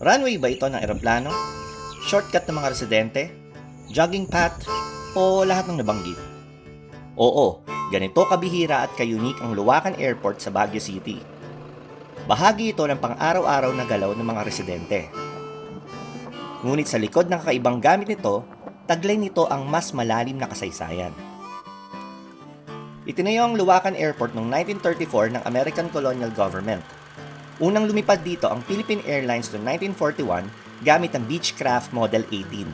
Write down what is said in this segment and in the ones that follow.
Runway ba ito ng eroplano? Shortcut ng mga residente? Jogging path? O lahat ng nabanggit? Oo, ganito kabihira at kayunik ang Luwakan Airport sa Baguio City. Bahagi ito ng pang-araw-araw na galaw ng mga residente. Ngunit sa likod ng kakaibang gamit nito, taglay nito ang mas malalim na kasaysayan. Itinayo ang Luwakan Airport noong 1934 ng American Colonial Government. Unang lumipad dito ang Philippine Airlines noong 1941 gamit ang Beechcraft Model 18.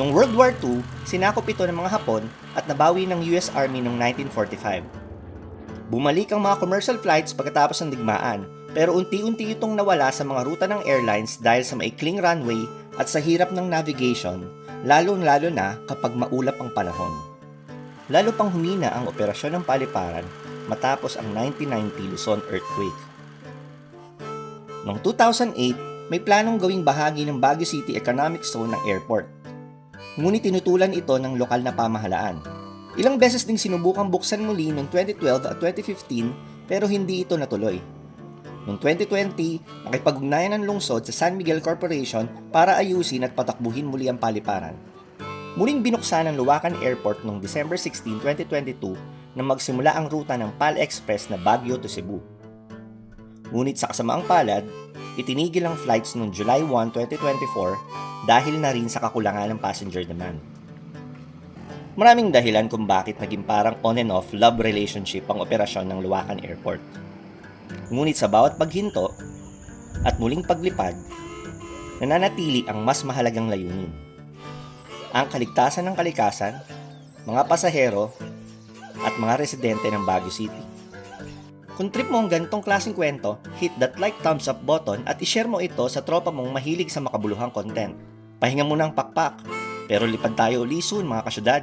Noong World War II, sinakop ito ng mga Hapon at nabawi ng US Army noong 1945. Bumalik ang mga commercial flights pagkatapos ng digmaan, pero unti-unti itong nawala sa mga ruta ng airlines dahil sa maikling runway at sa hirap ng navigation, lalo-lalo na kapag maulap ang panahon. Lalo pang humina ang operasyon ng paliparan matapos ang 1990 Luzon earthquake. Noong 2008, may planong gawing bahagi ng Baguio City Economic Zone ng airport. Ngunit tinutulan ito ng lokal na pamahalaan. Ilang beses ding sinubukang buksan muli noong 2012 at 2015 pero hindi ito natuloy. Noong 2020, nakipag-ugnayan ng lungsod sa San Miguel Corporation para ayusin at patakbuhin muli ang paliparan. Muling binuksan ang Luwakan Airport noong December 16, 2022 nang magsimula ang ruta ng PAL Express na Baguio to Cebu. Ngunit sa kasamaang palad, itinigil ang flights noong July 1, 2024 dahil na rin sa kakulangan ng passenger demand. Maraming dahilan kung bakit naging parang on and off love relationship ang operasyon ng Luwakan Airport. Ngunit sa bawat paghinto at muling paglipad, nananatili ang mas mahalagang layunin. Ang kaligtasan ng kalikasan, mga pasahero, at mga residente ng Baguio City. Kung trip mo ang ganitong klaseng kwento, hit that like thumbs up button at ishare mo ito sa tropa mong mahilig sa makabuluhang content. Pahinga muna ang pakpak, pero lipad tayo uli soon mga kasyudad